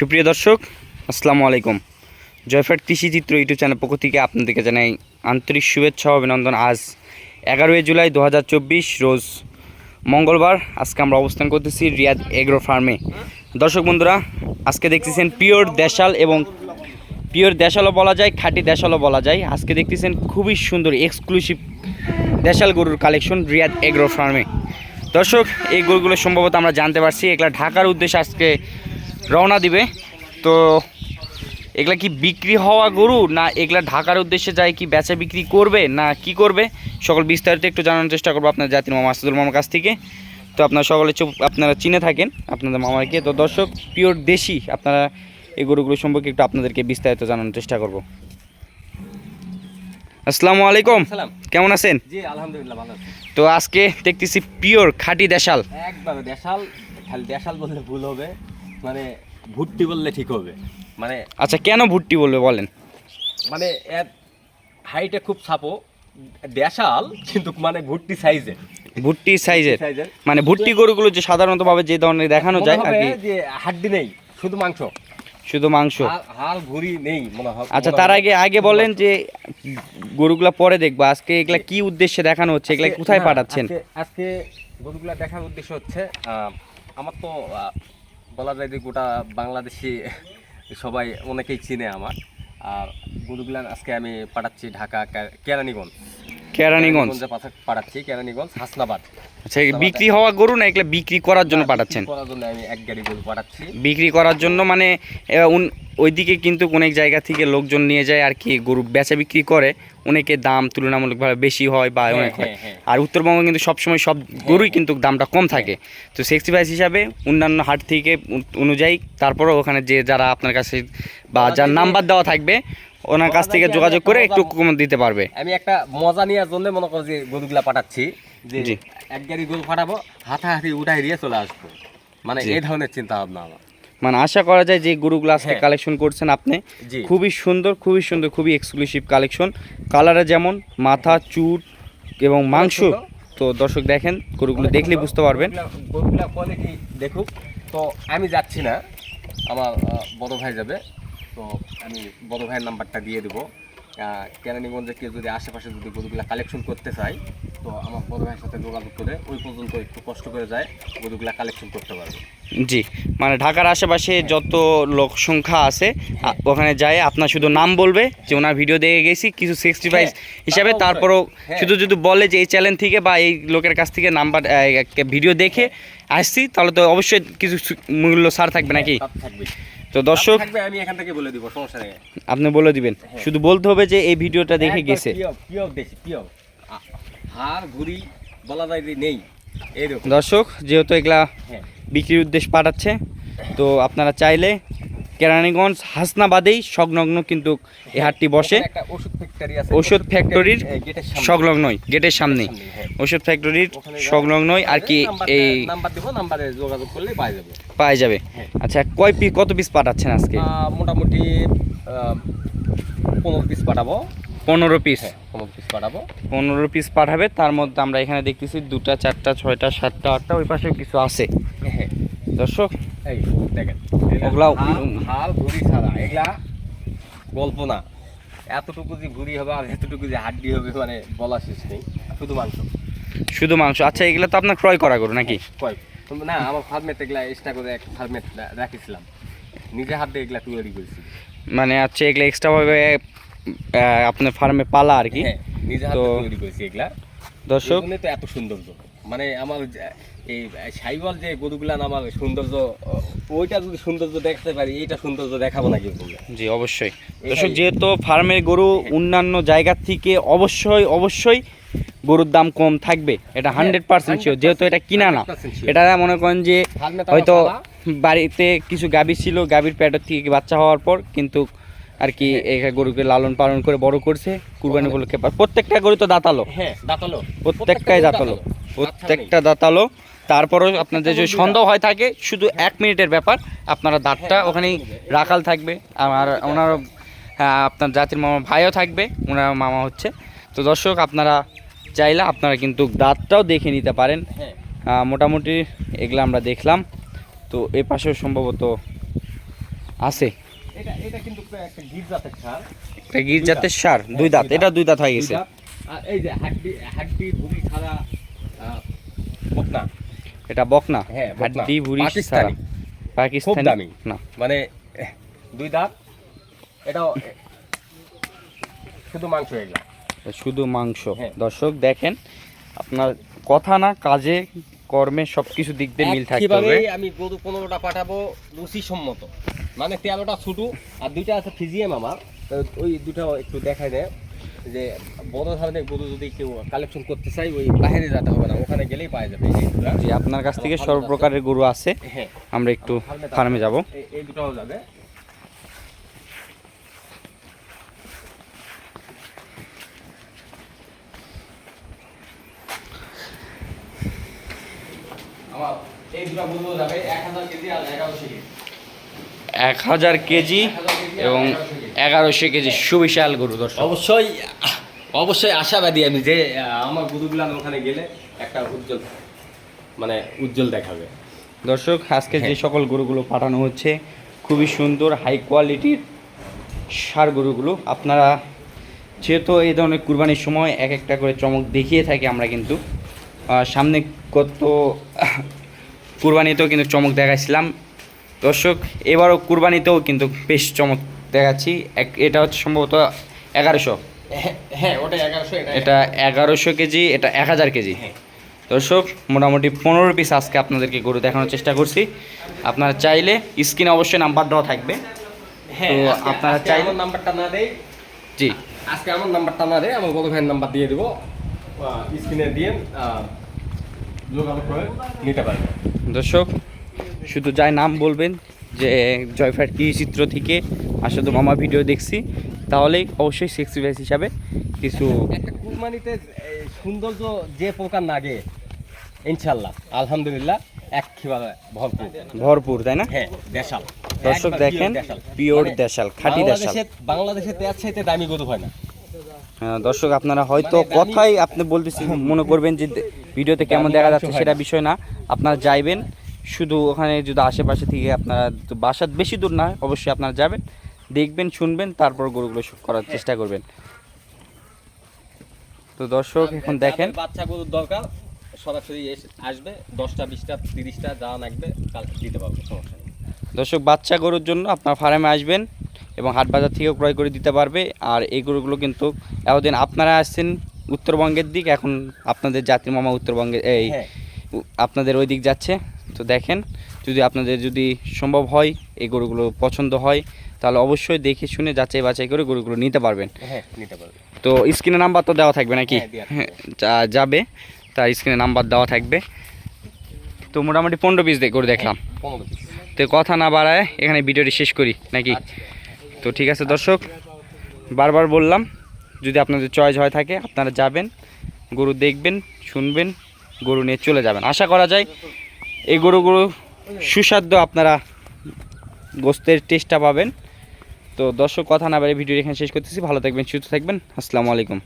সুপ্রিয় দর্শক, আসসালামু আলাইকুম। জয়ফ্যাট কৃষি চিত্র ইউটিউব চ্যানেল পক্ষ থেকে আপনাদেরকে জানাই আন্তরিক শুভেচ্ছা অভিনন্দন। আজ এগারোই জুলাই দু হাজার চব্বিশ, রোজ মঙ্গলবার, আজকে আমরা অবস্থান করতেছি রিয়াদ এগ্রো ফার্মে। দর্শক বন্ধুরা, আজকে দেখতেছেন পিওর দেশাল এবং পিওর দেশালও বলা যায়, খাঁটি দেশালও বলা যায়। আজকে দেখতেছেন খুবই সুন্দর এক্সক্লুসিভ দেশাল গরুর কালেকশন রিয়াদ এগ্রো ফার্মে। দর্শক, এই গরুগুলো সম্ভবত আমরা জানতে পারছি। এগুলা ঢাকার উদ্দেশ্যে আজকে রওনা দিবে। তো এগুলা কি বিক্রি হওয়া গরু না এগুলা ঢাকার উদ্দেশ্যে যায় কি বেচা বিক্রি করবে না কি করবে? সকল বিস্তারিত একটু জানানোর চেষ্টা করব আপনার জাতির মামা আসাদুল মামার কাছ থেকে। তো আপনারা সকলে চুপ আপনারা চিনে থাকেন আপনাদের মামাকে। তো দর্শক পিওর দেশি আপনারা এই গরুগুলো সম্পর্কে একটু আপনাদেরকে বিস্তারিত জানানোর চেষ্টা করব। আসসালামু আলাইকুম। কেমন আছেন? জি আলহামদুলিল্লাহ ভালো তো আজকে দেখতেছি পিওর খাঁটি দেশাল। একবারে দেশাল খালি দেশাল বললে ভুল হবে। মানে ভুট্টি বললে ঠিক হবে। মানে আচ্ছা কেন ভুট্টি বলবে বলেন? মানে এর হাইটে খুব ছাপো দেশাল কিন্তু মানে ভুট্টি সাইজের ভুট্টি সাইজের মানে ভুট্টি গরুগুলো যে সাধারণতভাবে যে ধরনের দেখানো যায় আর কি? যে হাড্ডি নেই শুধু মাংস। শুধু মাংস? হাল- ভুড়ি নেই মনে হয় আচ্ছা তার আগে আগে বলেন যে গরুগুলা পরে দেখব। আজকে এগুলা কি উদ্দেশ্যে দেখানো হচ্ছে? এগুলা কোথায় পাঠাচ্ছেন? আজকে- গরুগুলা দেখার উদ্দেশ্য হচ্ছে আমার তো বলা যায় যে গোটা বাংলাদেশি সবাই অনেকেই চিনে আমার। আর গরুগুলান আজকে আমি পাঠাচ্ছি ঢাকা কেরানীগঞ্জ। কেরানীগঞ্জ। পাঠাচ্ছি কেরানীগঞ্জ হাসনাবাদ। আচ্ছা বিক্রি হওয়া গরু না এগুলা বিক্রি করার জন্য পাঠাচ্ছেন? করার জন্য আমি এক গাড়ি গরু পাঠাচ্ছি। বিক্রি করার জন্য মানে ওইদিকে কিন্তু অনেক জায়গা থেকে লোকজন নিয়ে যায় আর কি গরু বেচা বিক্রি করে অনেকে দাম তুলনামূলকভাবে বেশি হয় বা হ্যাঁ, অনেক হয়। হ্যাঁ, হ্যাঁ। আর উত্তরবঙ্গ কিন্তু সবসময় সব গরুই কিন্তু দামটা কম থাকে। তো সেক্সি প্রাইস হিসাবে অন্যান্য হাট থেকে অনুযায়ী তারপরও ওখানে যে যারা আপনার কাছে বা যার নাম্বার দেওয়া থাকবে ওনার কাছ থেকে যোগাযোগ করে একটু কম দিতে পারবে। আমি একটা মজা নেওয়ার জন্য মনে করো যে গরুগুলা পাঠাচ্ছি যে এক গাড়ি গরু পাঠাবো হাতাহাতি উঠাই দিয়ে চলে আসব। মানে এই ধরনের চিন্তা ভাবনা আমার। মানে আশা করা যায় যে গরুগুলো আজকে হ্যাঁ। কালেকশন করছেন আপনি। খুবই সুন্দর খুবই সুন্দর খুবই এক্সক্লুসিভ কালেকশন কালারে যেমন মাথা চুট এবং মাংস তো দর্শক দেখেন গরুগুলো দেখলে বুঝতে পারবেন। গরুগুলা- কোয়ালিটি দেখুক। তো আমি যাচ্ছি না আমার বড় ভাই যাবে। তো আমি বড় ভাইয়ের নাম্বারটা দিয়ে দেবো। কেরানীগঞ্জে কেউ যদি আশেপাশে যদি গরুগুলা কালেকশন করতে চায় তো আমার বড় ভাইয়ের সাথে যোগাযোগ করে ওই পর্যন্ত একটু কষ্ট করে যায় গরুগুলা কালেকশন করতে পারবে। জি মানে ঢাকার আশেপাশে যত লোক সংখ্যা আছে ওখানে যায় আপনার শুধু নাম বলবে যে ওনার ভিডিও দেখে গেছি কিছু সিক্সটি ফাইভ হ্যাঁ, হিসাবে তারপরও হ্যাঁ। শুধু যদি বলে যে এই চ্যানেল থেকে বা এই লোকের কাছ থেকে নাম্বার ভিডিও দেখে আসছি তাহলে তো অবশ্যই কিছু মূল্য সার থাকবে নাকি? থাকবে তো দর্শক আমি এখান থেকে বলে দিব সমস্যা নেই। আপনি বলে দিবেন। শুধু বলতে হবে যে এই ভিডিওটা দেখে গেছে। হার ঘুরি বলা যায় যে নেই। দর্শক যেহেতু এগুলা হ্যাঁ। বিক্রির উদ্দেশ্য পাঠাচ্ছে তো আপনারা চাইলে কেরানীগঞ্জ হাসনাবাদেই সংলগ্ন কিন্তু এই হাটটি বসে। ওষুধ ফ্যাক্টরি আছে ওষুধ ফ্যাক্টরির গেটের সামনে। সংলগ্নই গেটের সামনেই, হ্যাঁ। ওষুধ ফ্যাক্টরির সংলগ্নই আর কি এই যোগাযোগ করলে পাওয়া যাবে। পাওয়া যাবে। হ্যাঁ। আচ্ছা কয় পিস কত পিস পাঠাচ্ছেন আজকে? মোটামুটি পনেরো পিস পাঠাবো। পনেরো পিস হ্যাঁ পনেরো পিস পাঠাবো। পনেরো পিস পাঠাবে তার মধ্যে আমরা এখানে দেখতেছি দুটা চারটা ছয়টা সাতটা আটটা ওই পাশেও কিছু আছে। হ্যাঁ। দর্শক এই দেখেন। ওগুলা- হাল- ঘুরি ছাড়া এগুলা গল্প না। এতটুকু যে ঘুরি হবে আর এতটুকু যে হাড্ডি হবে মানে বলা শেষ নেই। শুধু মাংস। শুধু মাংস। আচ্ছা এগুলো তো আপনার ক্রয় করা করো নাকি? কয় না আমার ফার্মেট এগুলা এক্সট্রা করে এক ফার্মেট রাখিছিলাম। নিজে হাতে এগুলা তৈরি করেছি। মানে হচ্ছে এগুলো এক্সট্রাভাবে আপনার ফার্মে পালা আর কি। হ্যাঁ নিজে হাতে তৈরি করেছি এগুলা। দর্শক তো এত সৌন্দর্য মানে আমার এই সাইবল যে গরুগুলা আমার সৌন্দর্য ওইটা যদি সৌন্দর্য দেখতে পারি এইটা সৌন্দর্য দেখাবো না কেউ জি অবশ্যই। দর্শক যেহেতু ফার্মের গরু অন্যান্য জায়গা থেকে অবশ্যই অবশ্যই গরুর দাম কম থাকবে। এটা হান্ড্রেড পার্সেন্ট শিওর যেহেতু এটা কিনা না। এটা মনে করেন যে হয়তো বাড়িতে কিছু গাভী ছিল গাভীর পেটের থেকে বাচ্চা হওয়ার পর কিন্তু আর কি এই গরুকে লালন পালন করে বড় করছে কুরবানি উপলক্ষে। প্রত্যেকটা গরু তো দাঁতালো। হ্যাঁ দাঁতালো। প্রত্যেকটাই দাঁতালো। প্রত্যেকটা দাঁতালো। তারপরও আপনাদের যদি সন্দেহ হয় থাকে শুধু এক মিনিটের ব্যাপার আপনারা দাঁতটা ওখানেই রাখাল থাকবে। আমার ওনার হ্যাঁ, আপনার জাতির মামা ভাইও থাকবে ওনার মামা হচ্ছে। তো দর্শক আপনারা চাইলে আপনারা কিন্তু দাঁতটাও দেখে নিতে পারেন। মোটামুটি এগুলো আমরা দেখলাম। তো এ পাশেও সম্ভবত আছে। এটা এটা কিন্তু একটা গির সার। দুই দাঁত। হ্যাঁ, দাঁত। এটা দুই দাঁত হয়ে গেছে। আর এই যে হাড্ডি হাড্ডি বকনা। এটা বকনা? হ্যাঁ, বকনা। হাড্ডি ভুড়ি পাকিস্তানি। পাকিস্তানি? দামি। না। মানে দুই দাঁত। এটাও শুধু মাংস এগুলা। শুধু মাংস। হ্যাঁ। দর্শক দেখেন আপনার কথা না কাজে কর্মে সবকিছু দিক দিয়ে মিল থাকতে হবে। আমি গরু পনেরোটা পাঠাবো রুচিসম্মত মানে তেরোটা ছুটু আর দুইটা আছে ফিজিএম আমার। ওই দুটো একটু দেখাই দেয়। যে বড় ধরনের গরু যদি কেউ কালেকশন করতে চাই ওই বাইরে যেতে হবে না ওখানে গেলেই পাওয়া যাবে। যে আপনার কাছ থেকে সর্বপ্রকারের গরু আছে। হ্যাঁ। আমরা একটু ফার্মে যাব। এই- দুটাও যাবে। এক হাজার কেজি এবং এগারোশো কেজি সুবিশাল গরু দর্শক। অবশ্যই অবশ্যই আশাবাদী আমি যে আমার গুরুগুলান ওখানে গেলে একটা উজ্জ্বল মানে উজ্জ্বল দেখাবে। দর্শক আজকে যে হ্যাঁ। সকল গরুগুলো পাঠানো হচ্ছে খুবই সুন্দর হাই কোয়ালিটির সার গরুগুলো। আপনারা যেহেতু এই ধরনের কুরবানির সময় এক একটা করে চমক দেখিয়ে থাকি আমরা কিন্তু সামনে কত কুরবানিতেও কিন্তু চমক দেখাইছিলাম। দর্শক এবারও কুরবানিতেও কিন্তু বেশ চমক দেখাচ্ছি এক এটা হচ্ছে সম্ভবত এগারোশো। হ্যাঁ ওটা এগারোশো এটা এগারোশো কেজি এটা এক হাজার কেজি। হ্যাঁ। দর্শক মোটামুটি পনেরো পিস আজকে আপনাদেরকে গরু দেখানোর চেষ্টা করছি। আপনারা চাইলে স্ক্রিনে অবশ্যই নাম্বার দেওয়া থাকবে। হ্যাঁ আপনারা চাইলে- নাম্বারটা না দেই। জি। আজকে আমার নাম্বারটা না দেয় আমার বড় ভাইয়ের নাম্বার দিয়ে দেবো। স্ক্রিনে দিয়ে যোগাযোগ করে নিতে পারবে দর্শক শুধু যাই নাম বলবেন যে জয়ফার কি চিত্র থেকে আসলে তো মামা ভিডিও দেখছি। তাহলেই অবশ্যই সিক্সটি ফাইভ হিসাবে কিছু একটা কুরবানিতে সৌন্দর্য যে প্রকার লাগে ইনশাল্লাহ আলহামদুলিল্লাহ একেবারে ভরপুর। ভরপুর তাই না? হ্যাঁ দেশাল। দর্শক দেখেন পিওর মানে দেশাল খাঁটি দেশাল। বাংলাদেশে বাংলাদেশে তেয়ার চাইতে দামি গরু হয় না। হ্যাঁ, দর্শক আপনারা হয়তো মানে কথাই আপনি বলতেছি মনে করবেন যে ভিডিওতে কেমন দেখা যাচ্ছে সেটা বিষয় না। আপনারা যাইবেন শুধু ওখানে যদি আশেপাশে থেকে আপনারা তো বাসা বেশি দূর না অবশ্যই আপনারা যাবেন দেখবেন শুনবেন তারপর গরুগুলো করার চেষ্টা করবেন। তো দর্শক এখন দেখেন। বাচ্চা গরুর দরকার সরাসরি আসবে দশটা বিশটা তিরিশটা যা লাগবে কাল দিতে পারব সমস্যা দর্শক বাচ্চা গরুর জন্য আপনার ফার্মে আসবেন এবং হাট বাজার থেকেও ক্রয় করে দিতে পারবে আর এই গরুগুলো কিন্তু এতদিন আপনারা আসছেন উত্তরবঙ্গের দিক এখন আপনাদের জাতির মামা উত্তরবঙ্গে এই হ্যাঁ। আপনাদের ওই দিক যাচ্ছে। তো দেখেন যদি আপনাদের যদি সম্ভব হয় এই গরুগুলো পছন্দ হয় তাহলে অবশ্যই দেখে শুনে যাচাই বাছাই করে গরুগুলো নিতে পারবেন। হ্যাঁ নিতে তো স্ক্রিনে নাম্বার তো দেওয়া থাকবে নাকি? হ্যাঁ। হ্যাঁ, যা- যাবে তার স্ক্রিনে নাম্বার দেওয়া থাকবে। তো মোটামুটি পনেরো পিস করে দেখলাম। তো কথা না বাড়ায় এখানে ভিডিওটি শেষ করি নাকি? আচ্ছা। তো ঠিক আছে দর্শক বারবার বললাম যদি আপনাদের চয়েস হয় থাকে আপনারা যাবেন গরু দেখবেন শুনবেন গরু নিয়ে চলে যাবেন। আশা করা যায় এই গরুগুলো সুস্বাদ্য আপনারা গোস্তের টেস্টটা পাবেন। তো দর্শক, কথা না বাড়ি ভিডিও এখানে শেষ করতেছি। ভালো থাকবেন, সুস্থ থাকবেন। আসসালামু আলাইকুম।